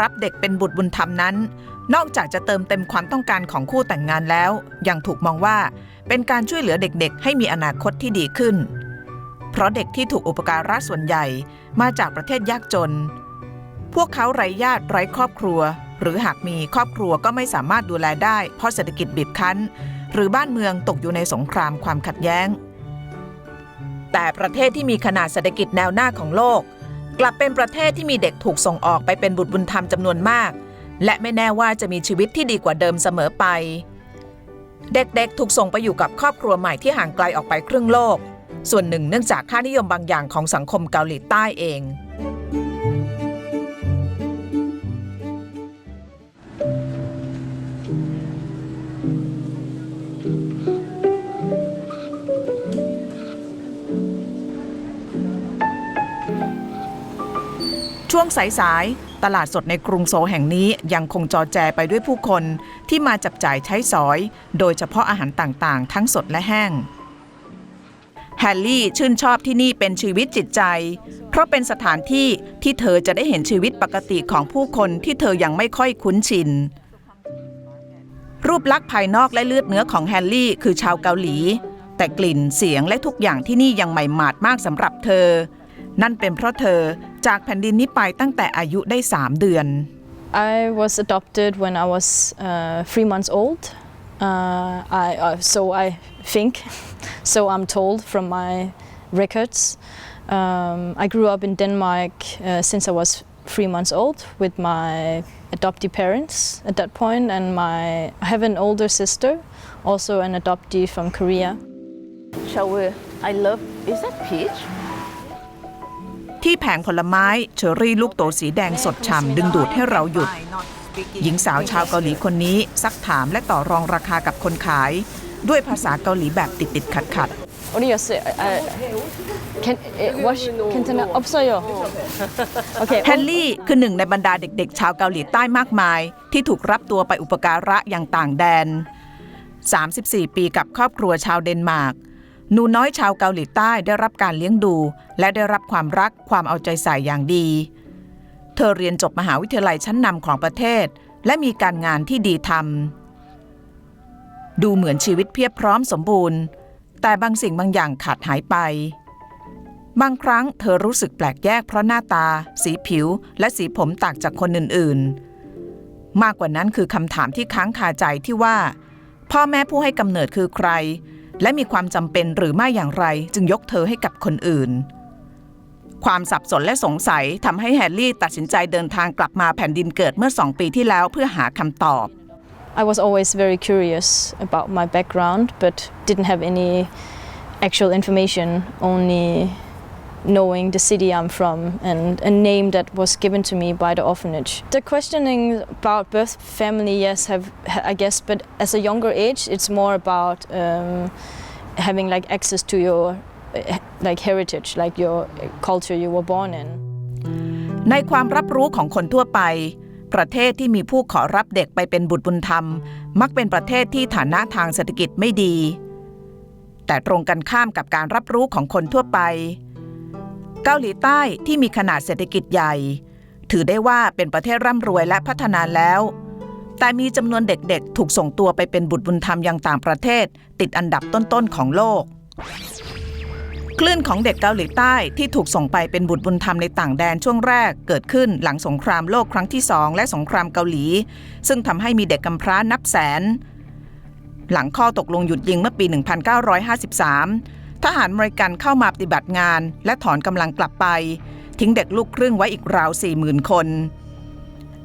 รับเด็กเป็นบุตรบุญธรรมนั้น นอกจากจะเติมเต็มความต้องการของคู่แต่งงานแล้ว ยังถูกมองว่าเป็นการช่วยเหลือเด็กๆ ให้มีอนาคตที่ดีขึ้น เพราะเด็กที่ถูกอุปการะส่วนใหญ่มาจากประเทศยากจน พวกเขาไร้ญาติไร้ครอบครัว หรือหากมีครอบครัวก็ไม่สามารถดูแลได้เพราะเศรษฐกิจบีบคั้น หรือบ้านเมืองตกอยู่ในสงครามความขัดแย้ง แต่ประเทศที่มีขนาดเศรษฐกิจแนวหน้าของโลก กลับเป็นประเทศที่มีเด็กถูกส่งออกไปเป็นบุตรบุญธรรมจำนวนมาก และไม่แน่ว่าจะมีชีวิตที่ดีกว่าเดิมเสมอไป เด็กๆ ถูกส่งไปอยู่กับครอบครัวใหม่ที่ห่างไกลออกไปครึ่งโลก ส่วนหนึ่งเนื่องจากค่านิยมบางอย่างของสังคมเกาหลีใต้เอง ช่วงสายๆ ตลาดสดในกรุงโซลแห่งนี้ยังคงจอแจไปด้วยผู้คนที่มาจับจ่ายใช้สอย โดยเฉพาะอาหารต่างๆ ทั้งสดและแห้งแฮร์รี่ชื่นชอบที่นี่เป็นชีวิตจิตใจ เพราะเป็นสถานที่ที่เธอจะได้เห็นชีวิตปกติของผู้คนที่เธอยังไม่ค่อยคุ้นชิน รูปลักษณ์ภายนอกและเลือดเนื้อของแฮร์รี่คือชาวเกาหลี แต่กลิ่นเสียงและทุกอย่างที่นี่ยังใหม่หมาดมากสำหรับเธอ นั่นเป็นเพราะเธอ จากแผ่นดินนี้ไปตั้งแต่อายุได้ 3 เดือน I was adopted when I was uh, three months old. Uh, I, uh, so I think, so I'm told from my records. Um, I grew up in Denmark uh, since I was three months old with my adoptive parents at that point, and my I have an older sister, also an adoptee from Korea. Shall we? I love. Is that peach? ที่แผงผลไม้เชอรี่ลูกโตสีแดงสดฉ่ำดึงดูดให้เราหยุด หญิงสาวชาวเกาหลีคนนี้ซักถามและต่อรองราคากับคนขาย ด้วยภาษาเกาหลีแบบติดติดขัดขัด 어디였어요? 아, can, 에, wash, 괜찮아? 없어요. 오케이. แฮนลี่คือหนึ่งในบรรดาเด็กๆ ชาวเกาหลีใต้มากมาย ที่ถูกรับตัวไปอุปการะอย่างต่างแดน 34 ปีกับครอบครัวชาวเดนมาร์ก หนูน้อยชาวเกาหลีใต้ได้รับการเลี้ยงดู และได้รับความรักความเอาใจใส่อย่างดี เธอเรียนจบมหาวิทยาลัยชั้นนำของประเทศ และมีการงานที่ดีทำดูเหมือนชีวิตเพียบพร้อมสมบูรณ์ แต่บางสิ่งบางอย่างขาดหายไป บางครั้งเธอรู้สึกแปลกแยกเพราะหน้าตา สีผิว และสีผมต่างจากคนอื่นๆ มากกว่านั้นคือคำถามที่ค้างคาใจที่ว่า พ่อแม่ผู้ให้กำเนิดคือใคร และมีความจำเป็นหรือไม่อย่างไรจึงยกเธอให้กับคนอื่น ความสับสนและสงสัยทำให้แฮร์รี่ตัดสินใจเดินทางกลับมาแผ่นดินเกิดเมื่อสองปีที่แล้วเพื่อหาคำตอบ I was always very curious about my background, but didn't have any actual information, only knowing the city I'm from and a name that was given to me by the orphanage. The questioning about birth family, yes, have I guess, but as a younger age, it's more about um, having like access to your uh, like heritage, like your culture you were born in. ในความรับรู้ของคนทั่วไป ประเทศที่มีผู้ขอรับเด็กไปเป็นบุตรบุญธรรม มักเป็นประเทศที่ฐานะทางเศรษฐกิจไม่ดี แต่ตรงกันข้ามกับการรับรู้ของคนทั่วไป เกาหลีใต้ที่มีขนาดเศรษฐกิจใหญ่ ถือได้ว่าเป็นประเทศร่ำรวยและพัฒนาแล้ว แต่มีจำนวนเด็กๆ ถูกส่งตัวไปเป็นบุตรบุญธรรมยังต่างประเทศ ติดอันดับต้นๆของโลก คลื่นของเด็กเกาหลีใต้ที่ถูกส่งไปเป็นบุตรบุญธรรมในต่างแดนช่วงแรกเกิดขึ้นหลังสงครามโลกครั้งที่สองและสงครามเกาหลี ซึ่งทำให้มีเด็กกำพร้านับแสน หลังข้อตกลงหยุดยิงเมื่อปี 1953 ทหารอเมริกันเข้ามาปฏิบัติงาน และถอนกำลังกลับไป ทิ้งเด็กลูกครึ่งไว้อีกราว40,000 คน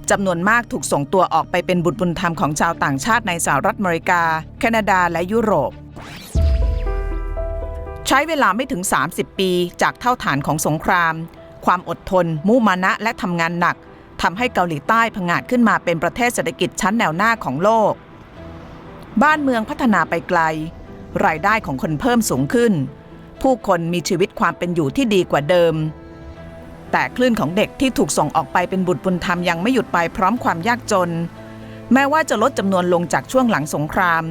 จำนวนมากถูกส่งตัวออกไปเป็นบุตรบุญธรรมของชาวต่างชาติในสหรัฐอเมริกา แคนาดาและยุโรป ใช้เวลาไม่ถึง 30 ปีจากเท่าฐานของสงคราม ความอดทน มุมานะและทำงานหนักทำให้เกาหลีใต้ผงาดขึ้นมาเป็นประเทศเศรษฐกิจชั้นแนวหน้าของโลก บ้านเมืองพัฒนาไปไกล รายได้ของคนเพิ่มสูงขึ้น ผู้คนมีชีวิตความเป็นอยู่ที่ดีกว่าเดิม แต่คลื่นของเด็กที่ถูกส่งออกไปเป็นบุตรบุญธรรมยังไม่หยุดไปพร้อมความยากจน แม้ว่าจะลดจำนวนลงจากช่วงหลังสงคราม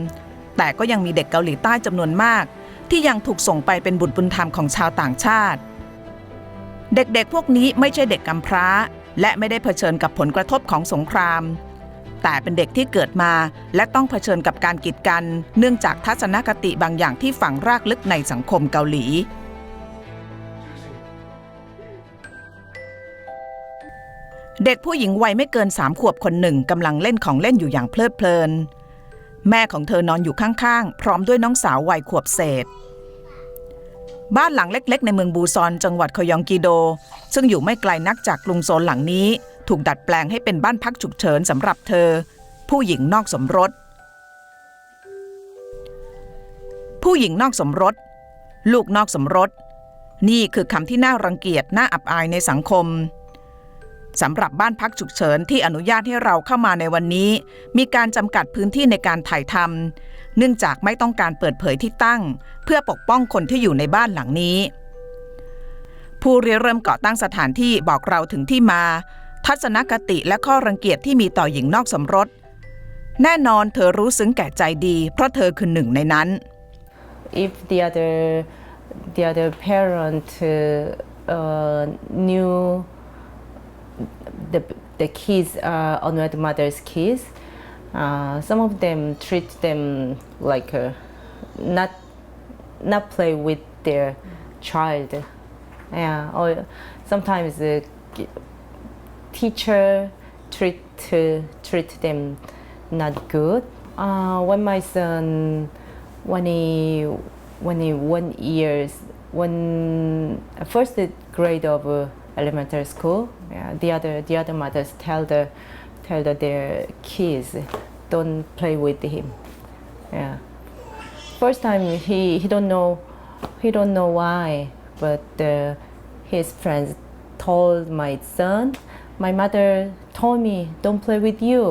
แต่ก็ยังมีเด็กเกาหลีใต้จำนวนมาก ที่ยังถูกส่งไปเป็นบุตรบุญธรรมของชาวต่างชาติ เด็กๆ พวกนี้ไม่ใช่เด็กกำพร้า และไม่ได้เผชิญกับผลกระทบของสงคราม แต่เป็นเด็กที่เกิดมา และต้องเผชิญกับการกีดกัน เนื่องจากทัศนคติบางอย่างที่ฝังรากลึกในสังคมเกาหลี เด็กผู้หญิงวัยไม่เกินสามขวบคนหนึ่งกำลังเล่นของเล่นอยู่อย่างเพลิดเพลิน แม่ของเธอนอนอยู่ข้างๆ พร้อมด้วยน้องสาววัยขวบเศษบ้านหลังเล็ก ๆ ในเมืองบูซอนจังหวัดคยองกีโด ซึ่งอยู่ไม่ไกลนักจากกรุงโซลหลังนี้ ถูกดัดแปลงให้เป็นบ้านพักฉุกเฉินสำหรับเธอ ผู้หญิงนอกสมรส ผู้หญิงนอกสมรส ลูกนอกสมรส นี่คือคำที่น่ารังเกียจน่าอับอายในสังคมสำหรับบ้านพักฉุกเฉินที่อนุญาตให้เราเข้ามาในวันนี้ มีการจำกัดพื้นที่ในการถ่ายทำเนื่องจากไม่ต้องการเปิดเผยที่ตั้ง เพื่อปกป้องคนที่อยู่ในบ้านหลังนี้ ผู้ริเริ่มก่อตั้งสถานที่บอกเราถึงที่มา ทัศนคติและข้อรังเกียจที่มีต่อหญิงนอกสมรส แน่นอนเธอรู้ซึ้งแก่ใจดี เพราะเธอคือหนึ่งในนั้น if the other the other parent uh, knew the the kids are unwed mother's kids, uh, some of them treat them like uh, not not play with their child. Yeah, or sometimes the ki- teacher treat uh, treat them not good. Uh, when my son when he when he one years when first grade of uh, elementary school yeah, the other the other mothers tell the tell the, their kids don't play with him yeah first time he he don't know he don't know why but uh, his friends told my son my mother told me don't play with you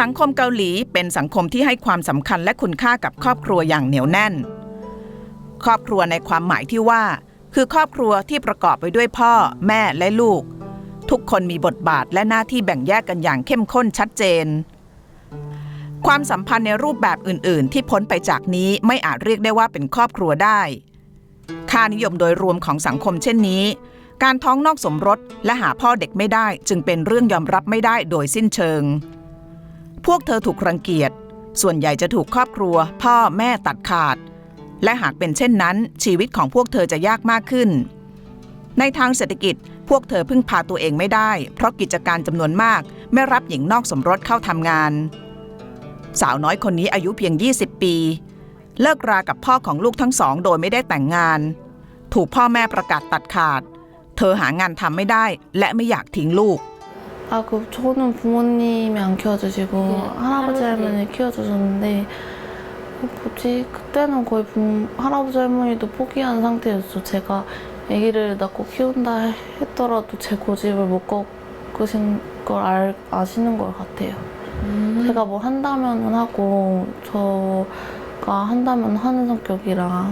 สังคมเกาหลีเป็นสังคมที่ให้ความสำคัญและคุณค่ากับครอบครัวอย่างเหนียวแน่น ครอบครัวในความหมายที่ว่า คือครอบครัวที่ประกอบไปด้วยพ่อ แม่และลูก ทุกคนมีบทบาทและหน้าที่แบ่งแยกกันอย่างเข้มข้นชัดเจน ความสัมพันธ์ในรูปแบบอื่น ๆ ที่พ้นไปจากนี้ไม่อาจเรียกได้ว่าเป็นครอบครัวได้ ค่านิยมโดยรวมของสังคมเช่นนี้ การท้องนอกสมรสและหาพ่อเด็กไม่ได้จึงเป็นเรื่องยอมรับไม่ได้โดยสิ้นเชิง พวกเธอถูกรังเกียจ ส่วนใหญ่จะถูกครอบครัว พ่อแม่ตัดขาด และหากเป็นเช่นนั้น ชีวิตของพวกเธอจะยากมากขึ้น ในทางเศรษฐกิจพวกเธอพึ่งพาตัวเองไม่ได้ เพราะกิจการจำนวนมาก ไม่รับหญิงนอกสมรสเข้าทำงาน สาวน้อยคนนี้อายุเพียง 20 ปี เลิกรากับพ่อของลูกทั้งสองโดยไม่ได้แต่งงาน ถูกพ่อแม่ประกาศตัดขาด เธอหางานทำไม่ได้ และไม่อยากทิ้งลูก 아, 그 저는 부모님이 안 키워주시고 할아버지 할머니 키워주셨는데 어, 뭐지 그때는 거의 부모, 할아버지 할머니도 포기한 상태였어. 제가 아기를 낳고 키운다 했더라도 제 고집을 못 꺾으신 걸 알, 아시는 것 같아요. 제가 뭐 한다면 하고 저가 한다면 하는 성격이라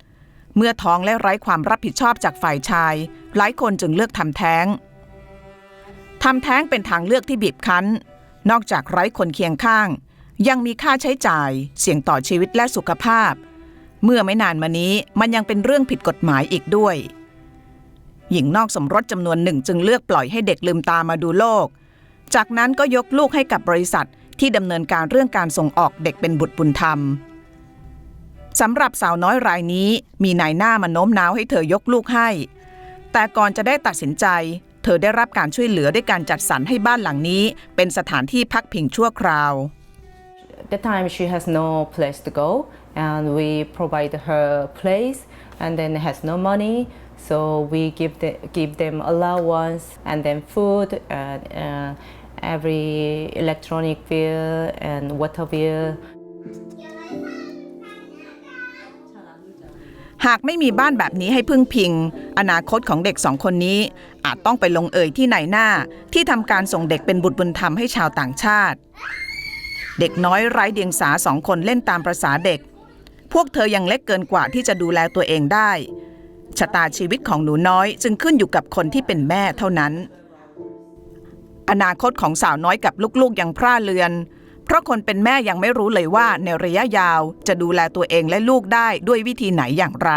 เมื่อท้องและไร้ความรับผิดชอบจากฝ่ายชาย หลายคนจึงเลือกทำแท้งทำแท้งเป็นทางเลือกที่บีบคั้น นอกจากไร้คนเคียงข้าง ยังมีค่าใช้จ่าย เสี่ยงต่อชีวิตและสุขภาพ เมื่อไม่นานมานี้มันยังเป็นเรื่องผิดกฎหมายอีกด้วย หญิงนอกสมรสจำนวนหนึ่งจึงเลือกปล่อยให้เด็กลืมตามาดูโลก จากนั้นก็ยกลูกให้กับบริษัทที่ดำเนินการเรื่องการส่งออกเด็กเป็นบุตรบุญธรรม สำหรับสาวน้อยรายนี้มีนายหน้ามาโน้มน้าวให้เธอยกลูกให้ แต่ก่อนจะได้ตัดสินใจ เธอได้รับการช่วยเหลือด้วยการจัดสรรให้บ้านหลังนี้ เป็นสถานที่พักพิงชั่วคราว that time she has no place to go and we provide her place and then has no money so we give the, give them allowance and then food and uh, every electronic bill and water bill หากไม่มีบ้านแบบนี้ให้พึ่งพิง อนาคตของเด็กสองคนนี้ อาจต้องไปลงเอยที่ไหนหน้า ที่ทำการส่งเด็กเป็นบุตรบุญธรรมให้ชาวต่างชาติ เด็กน้อยไร้เดียงสาสองคนเล่นตามประษาเด็ก พวกเธอยังเล็กเกินกว่าที่จะดูแลตัวเองได้ ชะตาชีวิตของหนูน้อยจึงขึ้นอยู่กับคนที่เป็นแม่เท่านั้น อนาคตของสาวน้อยกับลูกๆยังพร่าเลือน เพราะคนเป็นแม่ยังไม่รู้เลยว่าในระยะยาวจะดูแลตัวเองและลูกได้ด้วยวิธีไหนอย่างไร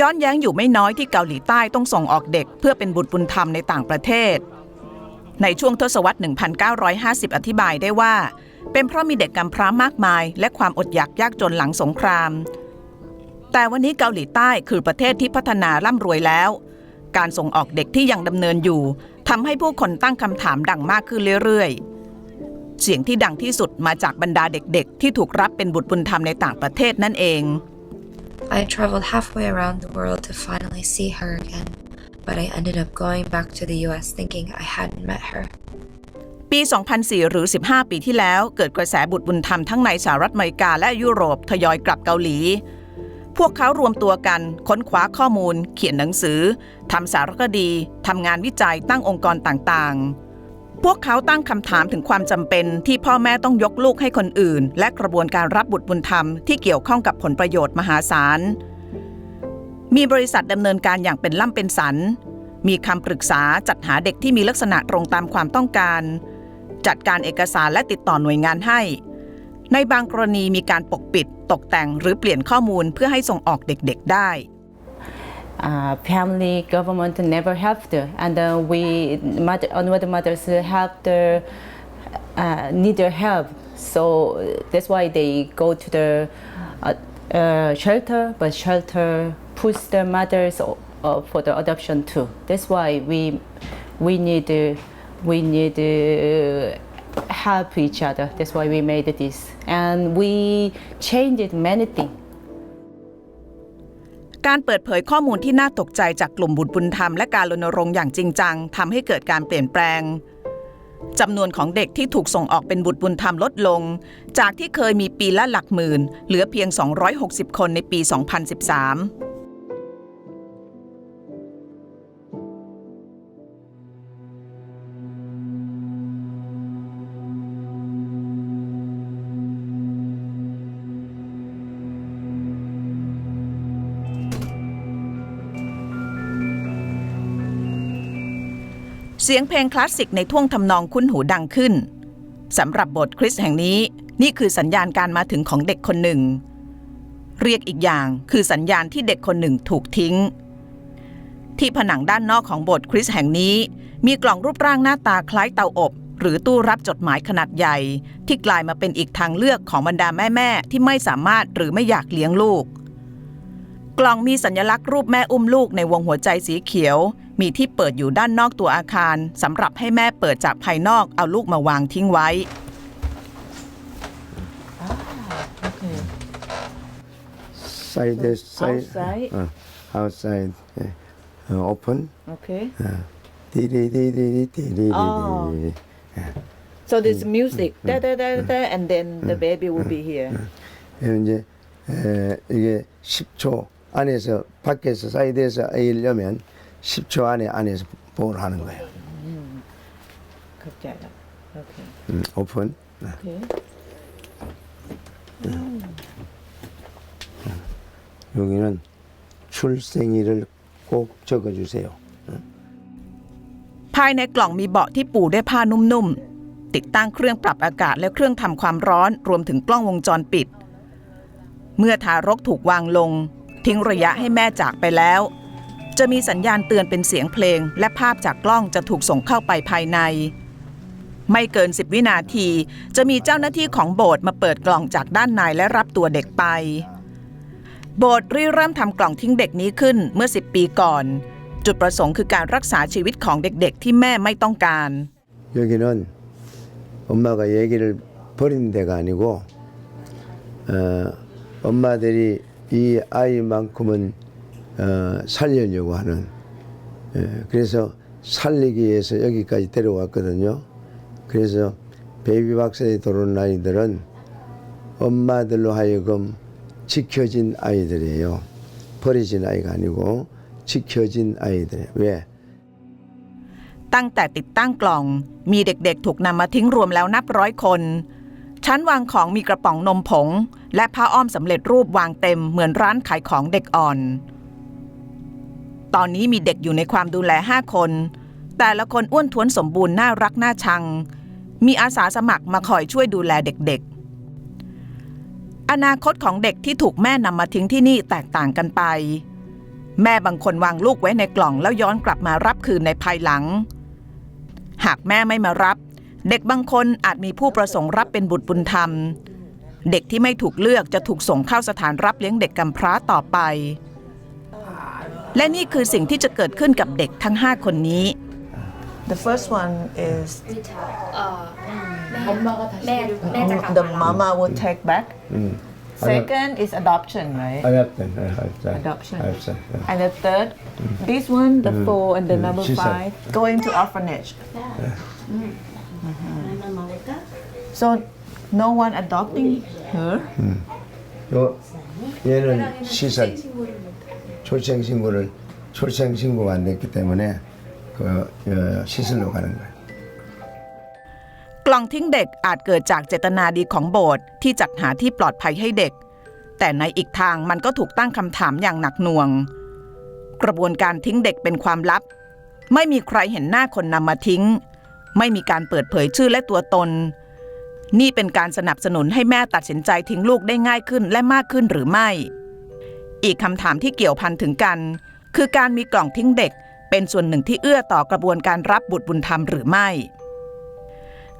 ย้อนแย้งอยู่ไม่น้อยที่เกาหลีใต้ต้องส่งออกเด็ก เพื่อเป็นบุตรบุญธรรมในต่างประเทศ ในช่วงทศวรรษ 1950 อธิบายได้ว่า เป็นเพราะมีเด็กกำพร้ามากมาย และความอดอยากยากจนหลังสงคราม แต่วันนี้เกาหลีใต้คือประเทศที่พัฒนาร่ำรวยแล้ว การส่งออกเด็กที่ยังดำเนินอยู่ทำให้ผู้คนตั้งคำถามดังมากขึ้นเรื่อยๆ เสียงที่ดังที่สุดมาจากบรรดาเด็กๆ ที่ถูกรับเป็นบุตรบุญธรรมในต่างประเทศนั่นเอง I traveled halfway around the world to finally see her again, but I ended up going back to the US thinking I hadn't met her. ปี 2004 หรือ 15 ปีที่แล้ว เกิดกระแสบุตรบุญธรรมทั้งในสหรัฐอเมริกาและยุโรปทยอยกลับเกาหลี พวกเขารวมตัวกันค้นคว้าข้อมูล เขียนหนังสือทำสารคดีทำงานวิจัยตั้งองค์กรต่างๆ พวกเขาตั้งคำถามถึงความจำเป็นที่พ่อแม่ต้องยกลูกให้คนอื่น และกระบวนการรับบุตรบุญธรรมที่เกี่ยวข้องกับผลประโยชน์มหาศาล มีบริษัทดำเนินการอย่างเป็นล่ำเป็นสัน มีคำปรึกษาจัดหาเด็กที่มีลักษณะตรงตามความต้องการ จัดการเอกสารและติดต่อหน่วยงานให้ ในบางกรณีมีการปกปิด ตกแต่งหรือเปลี่ยนข้อมูลเพื่อให้ส่งออกเด็กๆได้ uh, family government never helped and uh, we mother, onward mothers help uh, need their help. So that's why they go to the uh, uh, shelter but shelter push the mothers for the adoption too. That's why we we need we need uh, help each other. That's why we made this. And we changed many things การเปิดเผยข้อมูลที่น่าตกใจจากกลุ่มบุตรบุญธรรมและการรณรงค์อย่างจริงจังทำให้เกิดการเปลี่ยนแปลงจำนวนของเด็กที่ถูกส่งออกเป็นบุตรบุญธรรมลดลง จากที่เคยมีปีละหลักหมื่น เหลือเพียง 260 คนในปี 2013 เสียงเพลงคลาสสิกในท่วงทำนองคุ้นหูดังขึ้นสำหรับบทคริสแห่งนี้นี่คือสัญญาณการมาถึงของเด็กคนหนึ่ง เรียกอีกอย่างคือสัญญาณที่เด็กคนหนึ่งถูกทิ้ง ที่ผนังด้านนอกของโบสถ์คริสแห่งนี้ มีกล่องรูปร่างหน้าตาคล้ายเตาอบ หรือตู้รับจดหมายขนาดใหญ่ ที่กลายมาเป็นอีกทางเลือกของบรรดาแม่ๆที่ไม่สามารถหรือไม่อยากเลี้ยงลูก กล่องมีสัญลักษณ์รูปแม่อุ้มลูกในวงหัวใจสีเขียว มีที่เปิดอยู่ด้านนอกตัวอาคารสำหรับให้แม่เปิดจากภายนอกเอาลูกมาวางทิ้งไว้ side side Outside? uh, outside uh, open okay di di di di di di di Oh. di So there's music, da da da da, and then the baby will be here. 이제 에, 이게 10초 안에서 밖에서 사이드에서 아이려면 10초 안에 안에서 보호를 하는 거예요. Okay. Okay. 음, 오픈. Okay. 여기는 출생일을 꼭 적어주세요. ภายในกล่องมีเบาะที่ปูด้วยผ้านุ่มๆ ติดตั้งเครื่องปรับอากาศและเครื่องทำความร้อนรวมถึงกล้องวงจรปิด เมื่อทารกถูกวางลง ทิ้งระยะให้แม่จากไปแล้ว จะมีสัญญาณเตือนเป็นเสียงเพลง และภาพจากกล้องจะถูกส่งเข้าไปภายใน ไม่เกิน 10 วินาที จะมีเจ้าหน้าที่ของโบสถ์มาเปิดกล่องจากด้านในและรับตัวเด็กไป โบสถ์ริเริ่มทำกล่องทิ้งเด็กนี้ขึ้นเมื่อ 10 ปีก่อน จุดประสงค์คือการรักษาชีวิตของเด็กๆ ที่แม่ไม่ต้องการ 여기는 엄마가 얘기를 버리는 데가 아니고 어, 엄마들이 이 아이만큼은 어, 살리려고 하는 예, 그래서 살리기 위해서 여기까지 데려왔거든요. 그래서 베이비박스에 들어온 아이들은 엄마들로 하여금 지켜진 아이들이에요. 버려진 아이가 아니고 지켜진 아이들. 왜? ตั้งแต่ติดตั้งกล่อง มีเด็กๆ ถูกนำมาทิ้งรวมแล้วนับร้อยคน ชั้นวางของมีกระป๋องนมผง และผ้าอ้อมสำเร็จรูปวางเต็มเหมือนร้านขายของเด็กอ่อน ตอนนี้มีเด็กอยู่ในความดูแล 5 คน แต่ละคนอ้วนท้วนสมบูรณ์น่ารักน่าชัง มีอาสาสมัครมาคอยช่วยดูแลเด็กๆ อนาคตของเด็กที่ถูกแม่นำมาทิ้งที่นี่แตกต่างกันไป แม่บางคนวางลูกไว้ในกล่องแล้วย้อนกลับมารับคืนในภายหลัง หากแม่ไม่มารับ เด็กบางคนอาจมีผู้ประสงค์รับเป็นบุตรบุญธรรม เด็กที่ไม่ถูกเลือกจะถูกส่งเข้าสถานรับเลี้ยงเด็กกำพร้าต่อไป และนี่คือสิ่งที่จะเกิดขึ้นกับเด็กทั้ง 5 คนนี้ The first one is แม่แม่จะกลับ the mama will take back. 음. Second is adoption, right? 어렵든 어렵든. Adoption. 어렵든. And the third, this one, the four and the Mm, number she said. five, going to orphanage. Mhm. So no one adopting her. 요 얘는 시설 출생 신고를 출생 신고가 안 됐기 때문에 그 어, 시설로 가는 거예요. กล่องทิ้งเด็กอาจเกิดจากเจตนาดีของโบสถ์ที่จัดหาที่ปลอดภัยให้เด็ก แต่ในอีกทางมันก็ถูกตั้งคำถามอย่างหนักหน่วง กระบวนการทิ้งเด็กเป็นความลับ ไม่มีใครเห็นหน้าคนนำมาทิ้ง ไม่มีการเปิดเผยชื่อและตัวตน นี่เป็นการสนับสนุนให้แม่ตัดสินใจทิ้งลูกได้ง่ายขึ้นและมากขึ้นหรือไม่ อีกคำถามที่เกี่ยวพันถึงกัน คือการมีกล่องทิ้งเด็ก เป็นส่วนหนึ่งที่เอื้อต่อกระบวนการรับบุตรบุญธรรมหรือไม่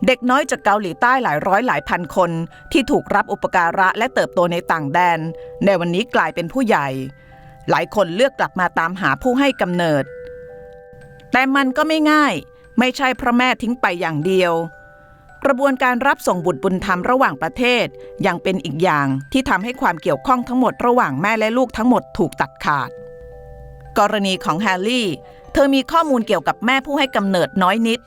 เด็กน้อยจากเกาหลีใต้หลายร้อยหลายพันคน ที่ถูกรับอุปการะและเติบโตในต่างแดน ในวันนี้กลายเป็นผู้ใหญ่ หลายคนเลือกกลับมาตามหาผู้ให้กำเนิด แต่มันก็ไม่ง่าย ไม่ใช่พระแม่ทิ้งไปอย่างเดียว กระบวนการรับส่งบุตรบุญธรรมระหว่างประเทศ ยังเป็นอีกอย่างที่ทำให้ความเกี่ยวข้องทั้งหมดระหว่างแม่และลูกทั้งหมดถูกตัดขาด กรณีของแฮร์รี่ เธอมีข้อมูลเกี่ยวกับแม่ผู้ให้กำเนิดน้อยนิด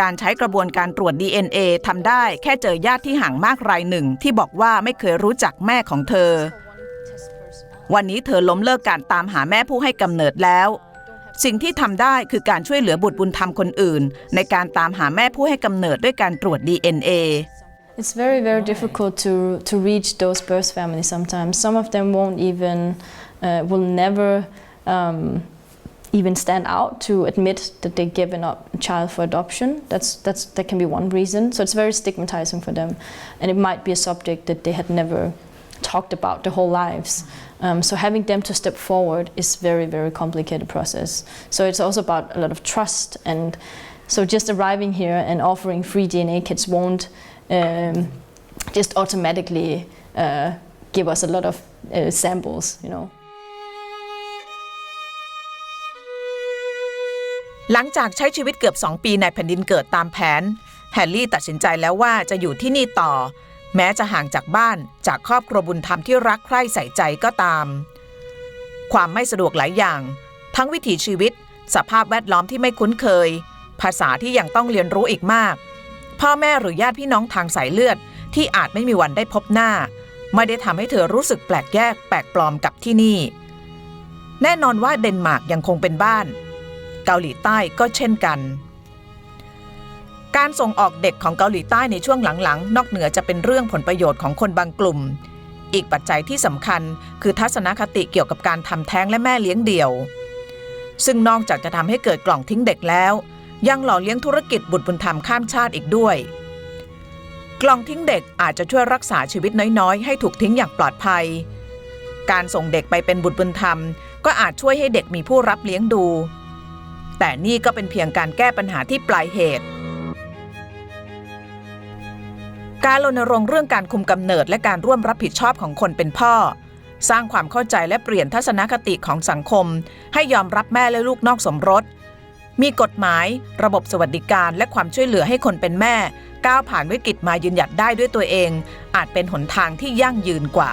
การใช้กระบวนการตรวจ DNA ทำได้แค่เจอญาติที่ห่างมากรายหนึ่ง ที่บอกว่าไม่เคยรู้จักแม่ของเธอ วันนี้เธอล้มเลิกการตามหาแม่ผู้ให้กำเนิดแล้ว สิ่งที่ทำได้คือการช่วยเหลือบุตรบุญธรรมคนอื่น ในการตามหาแม่ผู้ให้กำเนิดด้วยการตรวจ DNA It's very, very difficult to, to reach those birth families sometimes. Some of them won't even, uh, will never um, even stand out to admit that they've given up a child for adoption. That's, that's, that can be one reason. So it's very stigmatizing for them. And it might be a subject that they had never talked about their whole lives. Um, so having them to step forward is very, very complicated process. So it's also about a lot of trust. And so just arriving here and offering free DNA kits won't um, just automatically uh, give us a lot of uh, samples, you know. หลังจากใช้ชีวิตเกือบ 2 ปีในแผ่นดินเกิดตามแผน แฮร์รี่ตัดสินใจแล้วว่าจะอยู่ที่นี่ต่อ แม้จะห่างจากบ้านจากครอบครัวบุญธรรมที่รักใคร่ใส่ใจก็ตาม ความไม่สะดวกหลายอย่าง ทั้งวิถีชีวิต สภาพแวดล้อมที่ไม่คุ้นเคย ภาษาที่ยังต้องเรียนรู้อีกมาก พ่อแม่หรือญาติพี่น้องทางสายเลือด ที่อาจไม่มีวันได้พบหน้า ไม่ได้ทำให้เธอรู้สึกแปลกแยกแปลกปลอมกับที่นี่ แน่นอนว่าเดนมาร์กยังคงเป็นบ้าน เกาหลีใต้ก็เช่นกัน การส่งออกเด็กของเกาหลีใต้ในช่วงหลังๆ นอกเหนือจะเป็นเรื่องผลประโยชน์ของคนบางกลุ่ม อีกปัจจัยที่สำคัญคือทัศนคติเกี่ยวกับการทำแท้งและแม่เลี้ยงเดี่ยว ซึ่งนอกจากจะทำให้เกิดกล่องทิ้งเด็กแล้ว ยังหล่อเลี้ยงธุรกิจบุตรบุญธรรมข้ามชาติอีกด้วย กล่องทิ้งเด็กอาจจะช่วยรักษาชีวิตน้อยๆ ให้ถูกทิ้งอย่างปลอดภัย การส่งเด็กไปเป็นบุตรบุญธรรม ก็อาจช่วยให้เด็กมีผู้รับเลี้ยงดู แต่นี่ก็เป็นเพียงการแก้ปัญหาที่ปลายเหตุ การรณรงค์เรื่องการคุมกำเนิดและการร่วมรับผิดชอบของคนเป็นพ่อ สร้างความเข้าใจและเปลี่ยนทัศนคติของสังคม ให้ยอมรับแม่และลูกนอกสมรส มีกฎหมาย ระบบสวัสดิการและความช่วยเหลือให้คนเป็นแม่ ก้าวผ่านวิกฤตมายืนหยัดได้ด้วยตัวเอง อาจเป็นหนทางที่ยั่งยืนกว่า